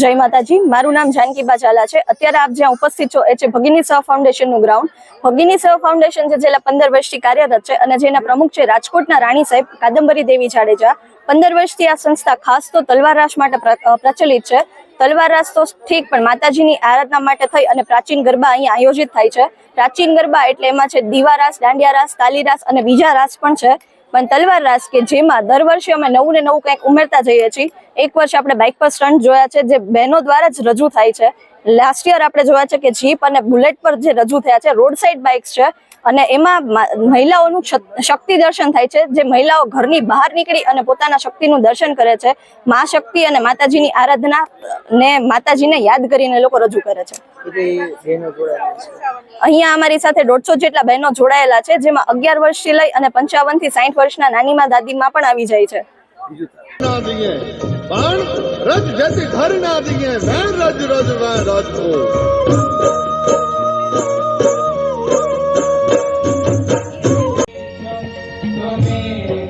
જય માતાજી. મારું નામ જાનકીબા બાજાલા છે. અત્યારે આપ જ્યાં ઉપસ્થિત છો એ છે ભગીની સહ ફાઉન્ડેશનનું ગ્રાઉન્ડ. ભગીની સહ ફાઉન્ડેશન છે છેલ્લા પંદર વર્ષથી કાર્યરત છે અને જેના પ્રમુખ છે રાજકોટના રાણી સાહેબ કાદંબરી દેવી જાડેજા. પંદર વર્ષથી આ સંસ્થા ખાસ તો તલવાર રાસ માટે પ્રચલિત છે. તલવાર રાસ તો ઠીક, પણ માતાજીની આરાધના માટે થઈ અને પ્રાચીન ગરબા અહીંયા આયોજિત થાય છે. પ્રાચીન ગરબા એટલે એમાં છે દીવા રાસ, દાંડિયા રાસ કાલી રાસ અને બીજા રાસ પણ છે. પણ તલવાર રાસ કે જેમાં દર વર્ષે અમે નવું ને નવું કંઈક ઉમેરતા જઈએ છીએ. એક વર્ષે આપણે બાઇક પર સ્ટન્ટ જોયા છે, જે બહેનો દ્વારા જ રજૂ થાય છે. લાસ્ટ યર આપણે જોયા છે કે જીપ અને બુલેટ પર જે રજૂ થયા છે રોડ સાઈડ બાઇક્સ છે, અને એમાં મહિલાઓનું શક્તિ દર્શન થાય છે, જે મહિલાઓ ઘરની બહાર નીકળી અને પોતાના શક્તિનું દર્શન કરે છે. મા શક્તિ અને માતાજીની આરાધના ને માતાજીને યાદ કરીને લોકો રજૂ કરે છે. અહીંયા અમારી સાથે દોઢસો જેટલા બહેનો જોડાયેલા છે, જેમાં અગિયાર વર્ષથી લઈ અને પંચાવનથી સાહીઠ વર્ષના નાનીમાં દાદીમાં પણ આવી જાય છે. ના દીએ પણ રજ જતી ઘર ના દીએ મેં રજ રજ મેં રાજકોટ Amém.